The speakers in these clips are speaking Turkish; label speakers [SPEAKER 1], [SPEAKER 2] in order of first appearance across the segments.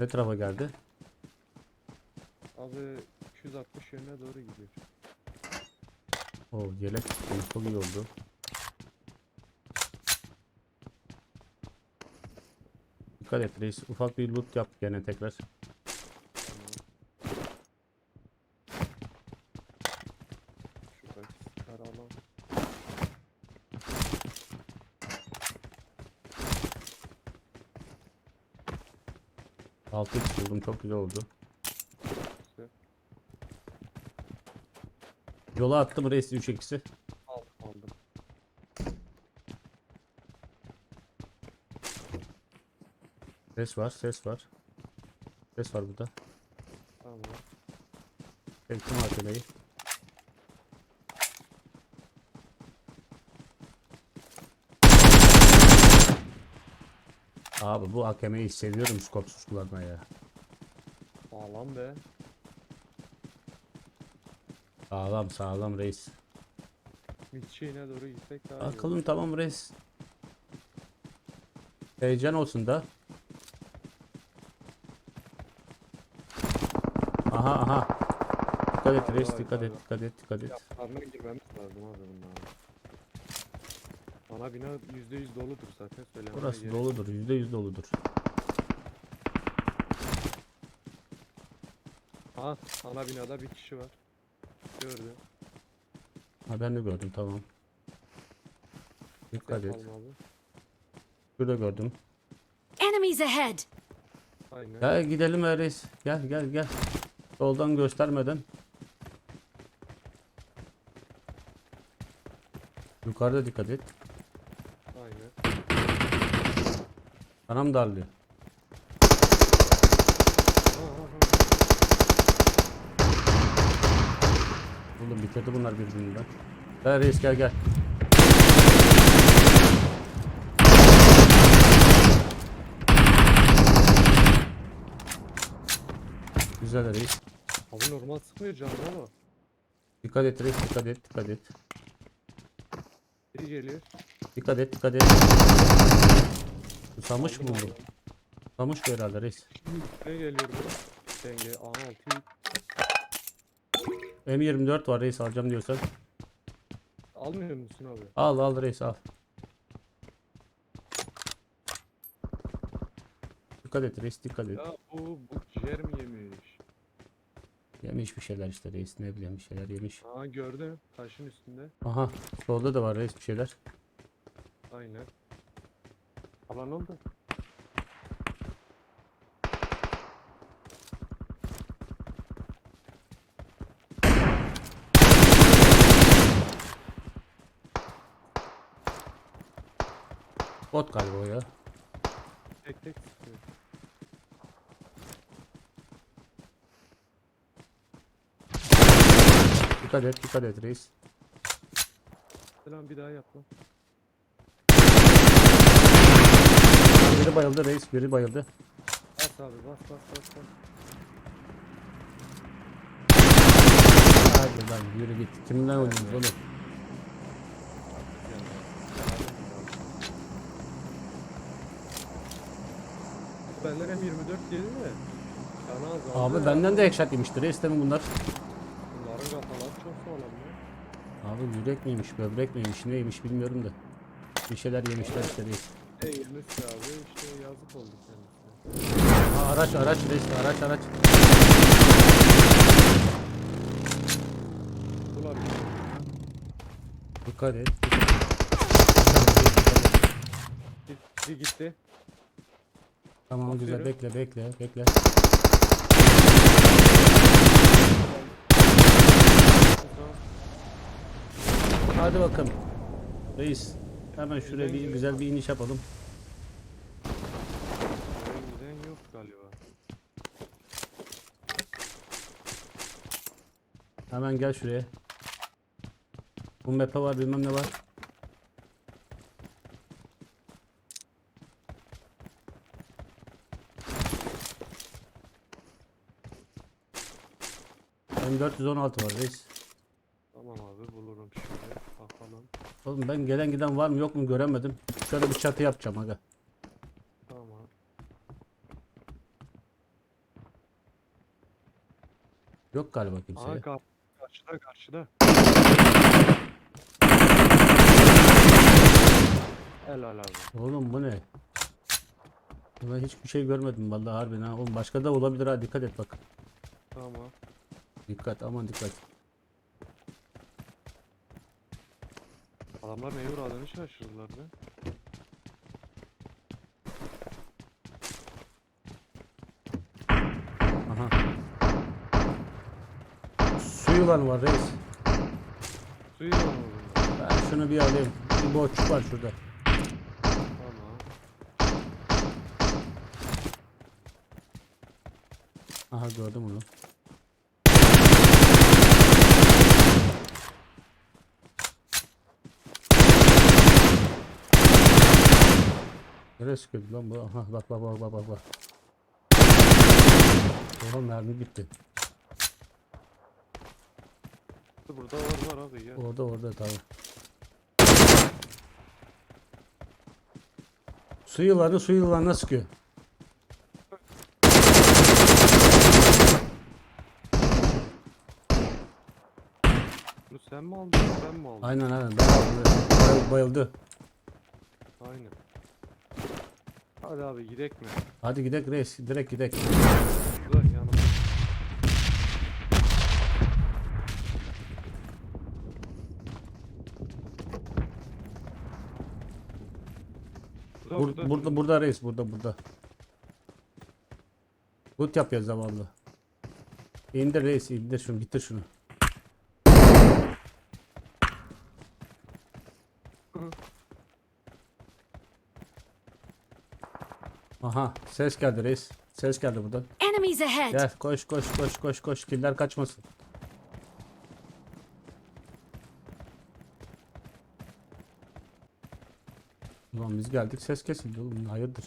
[SPEAKER 1] Ne tarafa geldi?
[SPEAKER 2] Abi 260 yönüne doğru gidiyor.
[SPEAKER 1] O yelek çıktı, çok iyi oldu. Dikkat et reis. Ufak bir loot yap gene tekrar.
[SPEAKER 2] Tamam. Şuradaki sıkarı alan.
[SPEAKER 1] Altı x buldum çok güzel oldu. Yola attım reis 3 x'i.
[SPEAKER 2] Aldım aldım.
[SPEAKER 1] Ses var ses var. Ses var burada.
[SPEAKER 2] Tamam.
[SPEAKER 1] Çektim AKM'yi. Abi bu AKM'yi seviyorum skopsuz kullanmayı ya.
[SPEAKER 2] Sağlam be.
[SPEAKER 1] Sağlam sağlam reis.
[SPEAKER 2] Midşehir'e doğru gitsek daha iyi olur.
[SPEAKER 1] Bakalım tamam reis. Heyecan olsun da. Aha aha. Dikkat et reis dikkat et dikkat et dikkat et.
[SPEAKER 2] Yaplarına girmemiz lazım abi bunlar. Ana bina %100 doludur zaten söylemeye
[SPEAKER 1] Burası
[SPEAKER 2] gerek-
[SPEAKER 1] doludur yüzde yüz doludur.
[SPEAKER 2] Ha ana binada bir kişi var. Gördüm.
[SPEAKER 1] Ha ben de gördüm tamam. Dikkat et.
[SPEAKER 2] Abi.
[SPEAKER 1] Şurada gördüm.
[SPEAKER 3] Enemies ahead!
[SPEAKER 2] Aynen.
[SPEAKER 1] Gel gidelim ya reis. Gel gel gel. Soldan göstermeden. Yukarıda dikkat et.
[SPEAKER 2] Aynen.
[SPEAKER 1] Anam darlıyor.
[SPEAKER 2] Ha, ha, ha.
[SPEAKER 1] Oğlum bitirdi bunlar birbirinden. Gel reis gel gel. Güzel reis.
[SPEAKER 2] Abi normal sıkmıyor canım ama.
[SPEAKER 1] Dikkat et reis dikkat et dikkat et.
[SPEAKER 2] Biri geliyor.
[SPEAKER 1] Dikkat et dikkat et. Susamış mı bu? Susamış bu herhalde reis.
[SPEAKER 2] Ne geliyor bu? Denge A6
[SPEAKER 1] M24 var reis alacağım diyorsan.
[SPEAKER 2] almıyor musun abi?
[SPEAKER 1] Al al reis al. Dikkat et reis dikkat et.
[SPEAKER 2] Ya bu bu ciğer mi yemiş?
[SPEAKER 1] Yemiş bir şeyler işte reis ne bileyim bir şeyler yemiş.
[SPEAKER 2] Aa gördüm taşın üstünde.
[SPEAKER 1] Aha solda da var reis bir şeyler.
[SPEAKER 2] Aynen. Alan oldu.
[SPEAKER 1] Bot galiba o ya.
[SPEAKER 2] Tek tek sıkıyor.
[SPEAKER 1] Dikkat et dikkat et reis.
[SPEAKER 2] Selam bir daha yap lan.
[SPEAKER 1] Biri bayıldı reis biri bayıldı.
[SPEAKER 2] Bas abi bas bas bas bas.
[SPEAKER 1] Hadi lan yürü git. Kimden oynuyorsunuz oğlum?
[SPEAKER 2] Benden hem 24 geldi de. Yana.
[SPEAKER 1] Abi benden de headshot yemiştir demin bunlar.
[SPEAKER 2] Bunların kafaları çok sağlam ya.
[SPEAKER 1] Abi yürek miymiş böbrek miymiş neymiş bilmiyorum da. Bir şeyler yemişler işte reis.
[SPEAKER 2] E Yunus abi işte yazık oldu kendisine.
[SPEAKER 1] Aa, araç araç reis araç araç.
[SPEAKER 2] Ulan
[SPEAKER 1] Dikkat et.
[SPEAKER 2] gitti gitti.
[SPEAKER 1] Tamam güzel bekle bekle bekle. Hadi bakalım. Reis hemen şuraya bir güzel bir iniş yapalım.
[SPEAKER 2] Giden yok galiba.
[SPEAKER 1] Hemen gel şuraya. Bu map'e var bilmem ne var. M416 var reis.
[SPEAKER 2] Tamam abi bulurum şöyle. Bakalım.
[SPEAKER 1] Oğlum ben gelen giden var mı yok mu göremedim. Şöyle bir çatı yapacağım aga.
[SPEAKER 2] Tamam.
[SPEAKER 1] Yok galiba kimse.
[SPEAKER 2] Aha kar karşıda karşıda. Helal abi.
[SPEAKER 1] Oğlum bu ne? Ben hiçbir şey görmedim vallahi harbiden ha. Oğlum başka da olabilir ha dikkat et bak.
[SPEAKER 2] Tamam.
[SPEAKER 1] Dikkat aman dikkat.
[SPEAKER 2] Adamlar neye uğradığını şaşırdılar be.
[SPEAKER 1] Aha. Su yılanı var reis.
[SPEAKER 2] Suyu da bunlar?
[SPEAKER 1] Ben şunu bir alayım. Bir boşluk var şurada.
[SPEAKER 2] Tamam.
[SPEAKER 1] Aha gördüm onu. Nereye sıkıyordu lan bu? Aha bak bak bak bak bak bak. Oha mermi bitti.
[SPEAKER 2] Burada var var abi ya.
[SPEAKER 1] Orada orada tamam. Su yılanı su yılanına sıkıyor.
[SPEAKER 2] Bunu sen mi aldın ben mi aldım?
[SPEAKER 1] Aynen aynen. Ben aldım. Bayıldı.
[SPEAKER 2] Aynen. Hadi abi gidek mi?
[SPEAKER 1] Hadi gidek reis. Direkt gidek.
[SPEAKER 2] Burada yanımda.
[SPEAKER 1] Bur-
[SPEAKER 2] burada.
[SPEAKER 1] burada burada reis burada burada. Loot yapıyoruz zavallı. İndir reis indir şunu bitir şunu. Aha ses geldi reis. Ses geldi buradan.
[SPEAKER 3] Enemies ahead!
[SPEAKER 1] Gel koş koş koş koş koş killer kaçmasın. Ulan biz geldik ses kesildi oğlum hayırdır.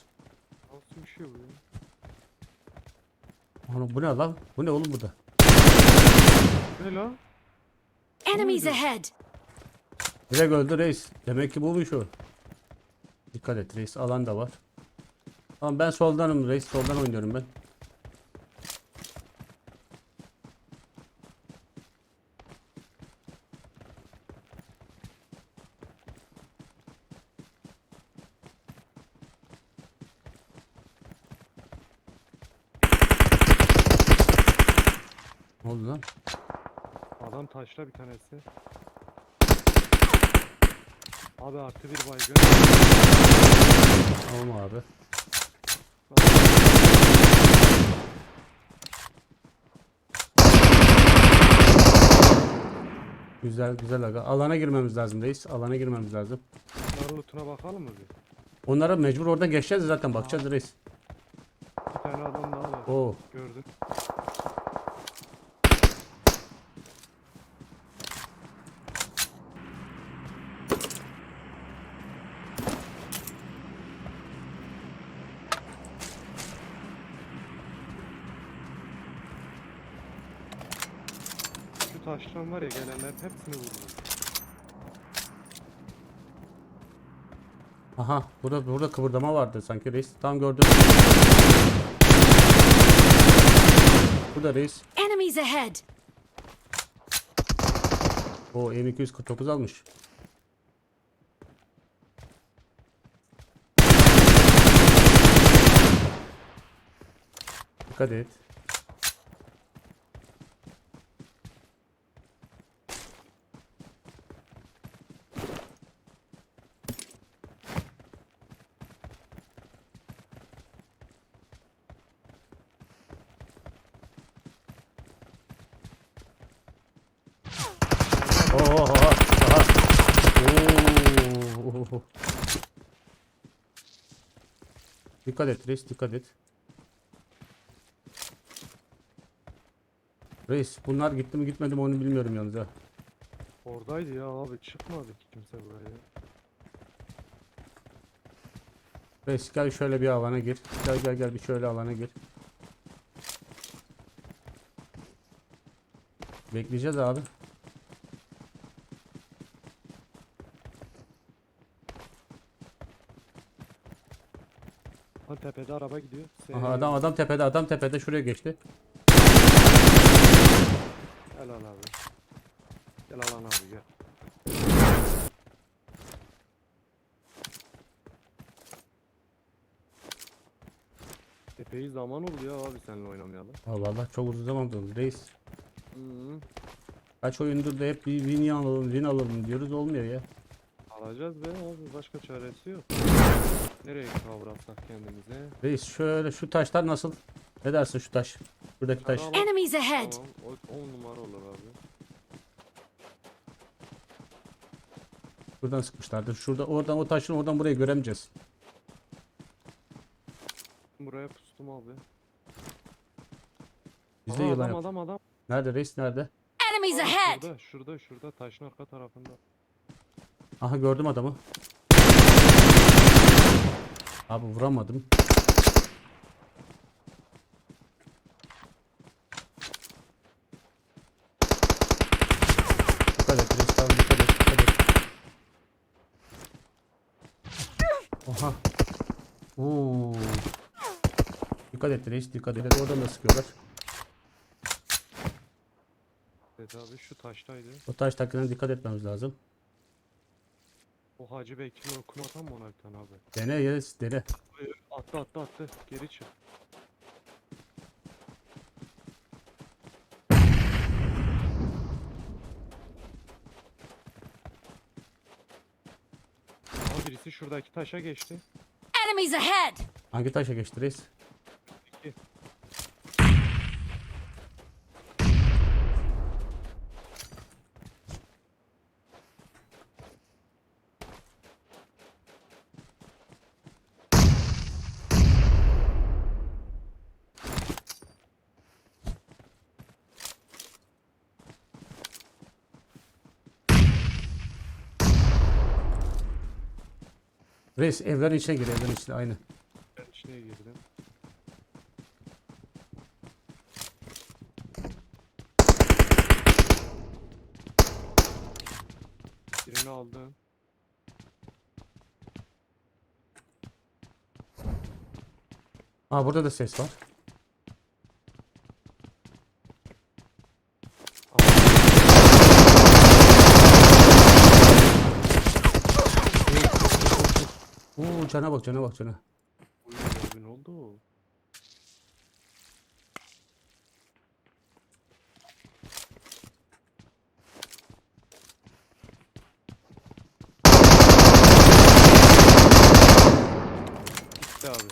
[SPEAKER 2] Nasıl bir şey bu ya?
[SPEAKER 1] Ana bu ne lan? Bu ne oğlum burada?
[SPEAKER 2] Ne la?
[SPEAKER 3] Enemies ahead!
[SPEAKER 1] Direkt öldü reis. Demek ki buymuş o. Dikkat et reis alan da var. Tamam ben soldanım reis soldan oynuyorum ben. Ne oldu lan?
[SPEAKER 2] Adam taşla bir tanesi. Abi artı bir baygın.
[SPEAKER 1] Tamam abi. Güzel güzel aga. Alana girmemiz lazım reis. Alana girmemiz lazım.
[SPEAKER 2] Bunların lootuna bakalım mı bir?
[SPEAKER 1] Onlara mecbur oradan geçeceğiz zaten bakacağız reis.
[SPEAKER 2] Bir tane adam daha var.
[SPEAKER 1] Oo.
[SPEAKER 2] Gördüm. Şu taştan var ya gelenler hepsini vurdu.
[SPEAKER 1] Aha burada burada kıvırdama vardı sanki reis. Tam gördüm. Bu da reis.
[SPEAKER 3] Enemies ahead!
[SPEAKER 1] O M249 almış. Dikkat et. Oha oha. Oo. Dikkat et reis dikkat et. Reis bunlar gitti mi gitmedi mi onu bilmiyorum yalnız ha.
[SPEAKER 2] Oradaydı ya abi çıkmadı ki kimse buraya.
[SPEAKER 1] Reis gel şöyle bir alana gir. Gel gel gel bir şöyle alana gir. Bekleyeceğiz abi.
[SPEAKER 2] Tepede araba gidiyor.
[SPEAKER 1] Aha adam adam tepede adam tepede şuraya geçti.
[SPEAKER 2] Gel al abi. Gel al abi gel. Epey zaman oldu ya abi seninle oynamayalı.
[SPEAKER 1] Allah Allah çok uzun zaman oldu reis.
[SPEAKER 2] -hı.
[SPEAKER 1] Kaç oyundur da hep bir win alalım win alalım diyoruz olmuyor ya.
[SPEAKER 2] Alacağız be abi başka çaresi yok. Nereye kavratsak kendimize?
[SPEAKER 1] Reis şöyle şu taşlar nasıl? Ne dersin şu taş? Buradaki taş.
[SPEAKER 3] Enemies ahead!
[SPEAKER 2] Tamam, o 10 numara olur abi.
[SPEAKER 1] Buradan sıkmışlardı. Şurada oradan o taşın oradan burayı göremeyeceğiz.
[SPEAKER 2] Buraya pustum abi.
[SPEAKER 1] Bizde
[SPEAKER 2] Aha,
[SPEAKER 1] yılan
[SPEAKER 2] adam
[SPEAKER 1] yok.
[SPEAKER 2] adam adam.
[SPEAKER 1] Nerede reis nerede?
[SPEAKER 3] Enemies
[SPEAKER 2] Aa,
[SPEAKER 3] ahead!
[SPEAKER 2] Şurada şurada şurada taşın arka tarafında.
[SPEAKER 1] Aha gördüm adamı. Abi vuramadım. Dikkat et tamam dikkat et dikkat et. Oha. Oo. Dikkat et reis dikkat et. Oradan da sıkıyorlar.
[SPEAKER 2] Evet abi şu taştaydı.
[SPEAKER 1] O taş takına dikkat etmemiz lazım.
[SPEAKER 2] O Hacı Bekir'in okunu atan mı ona bir tane abi?
[SPEAKER 1] Dene yes dene.
[SPEAKER 2] Attı attı attı. Geri çık. Birisi şuradaki taşa geçti.
[SPEAKER 3] Enemies ahead!
[SPEAKER 1] Hangi taşa geçti reis? Reis evlerin içine gir evlerin içine aynı.
[SPEAKER 2] Ben içine girdim. Birini aldım.
[SPEAKER 1] Aa burada da ses var. Oo cana bak cana bak cana.
[SPEAKER 2] Uy abi ne oldu? Gitti abi.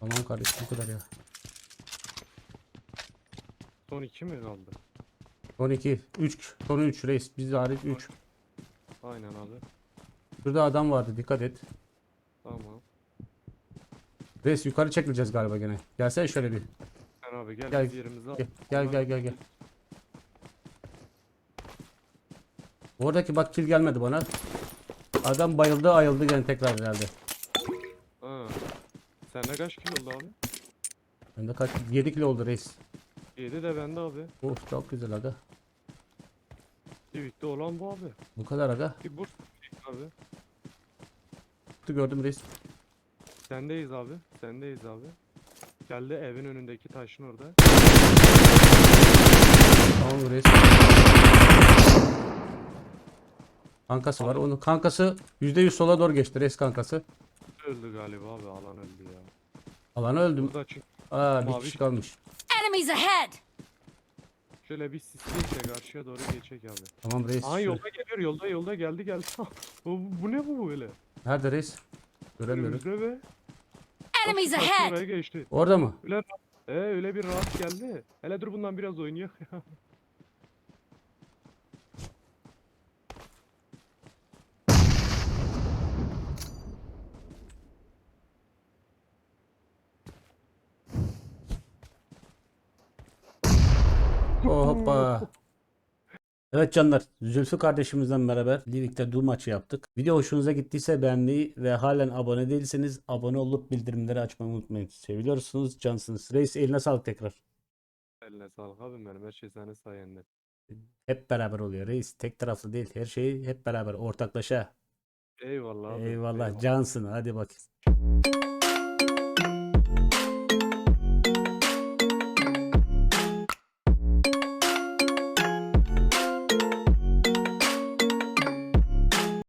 [SPEAKER 1] Tamam kardeşim bu kadar ya.
[SPEAKER 2] Son iki mi kaldı?
[SPEAKER 1] Son 2, 3, son 3 reis. Biz hariç 3.
[SPEAKER 2] Aynen abi.
[SPEAKER 1] Şurada adam vardı dikkat et. Reis yukarı çekileceğiz galiba gene. Gelsene şöyle bir.
[SPEAKER 2] Sen abi gel,
[SPEAKER 1] Gel,
[SPEAKER 2] biz yerimizi al.
[SPEAKER 1] Gel gel gel gel. gel. Oradaki bak kill gelmedi bana. Adam bayıldı ayıldı gene tekrar herhalde.
[SPEAKER 2] Ha. Sende kaç kilo oldu abi?
[SPEAKER 1] Bende kaç? 7 kilo oldu reis.
[SPEAKER 2] 7 de bende abi.
[SPEAKER 1] Of çok güzel aga.
[SPEAKER 2] Tweet'te olan bu abi.
[SPEAKER 1] Bu kadar aga.
[SPEAKER 2] Bir burs abi.
[SPEAKER 1] Gördüm reis.
[SPEAKER 2] Sendeyiz abi. Sendeyiz abi. Geldi evin önündeki taşın orada.
[SPEAKER 1] Tamam reis. Kankası var. Onun kankası %100 sola doğru geçti reis kankası.
[SPEAKER 2] Öldü galiba abi alan öldü ya.
[SPEAKER 1] Alana öldüm.
[SPEAKER 2] Burada çünkü
[SPEAKER 1] Aa bir
[SPEAKER 2] Mavi-
[SPEAKER 1] kişi kalmış.
[SPEAKER 3] Enemies ahead!
[SPEAKER 2] şöyle bir sisleyip de karşıya doğru geçecek abi.
[SPEAKER 1] Tamam reis.
[SPEAKER 2] Aa
[SPEAKER 1] şöyle-
[SPEAKER 2] yolda geliyor yolda yolda geldi geldi. bu, bu ne bu böyle?
[SPEAKER 1] Nerede reis? Göremiyorum.
[SPEAKER 2] Önümüzde be.
[SPEAKER 3] Enemies ahead!
[SPEAKER 2] oraya geçti.
[SPEAKER 1] Orada mı?
[SPEAKER 2] Öyle, ee, öyle bir rahat geldi. Hele dur bundan biraz ya.
[SPEAKER 1] Oh, hoppa. Evet canlar, Zülfü kardeşimizden beraber birlikte Doom maçı yaptık. Video hoşunuza gittiyse beğenmeyi ve halen abone değilseniz abone olup bildirimleri açmayı unutmayın. Seviyorsunuz, cansınız. Reis eline sağlık tekrar.
[SPEAKER 2] Eline sağlık abim benim her şey senin sayende.
[SPEAKER 1] Hep beraber oluyor reis. Tek taraflı değil. Her şeyi hep beraber ortaklaşa.
[SPEAKER 2] Eyvallah abi.
[SPEAKER 1] Eyvallah, cansın. Hadi bakayım.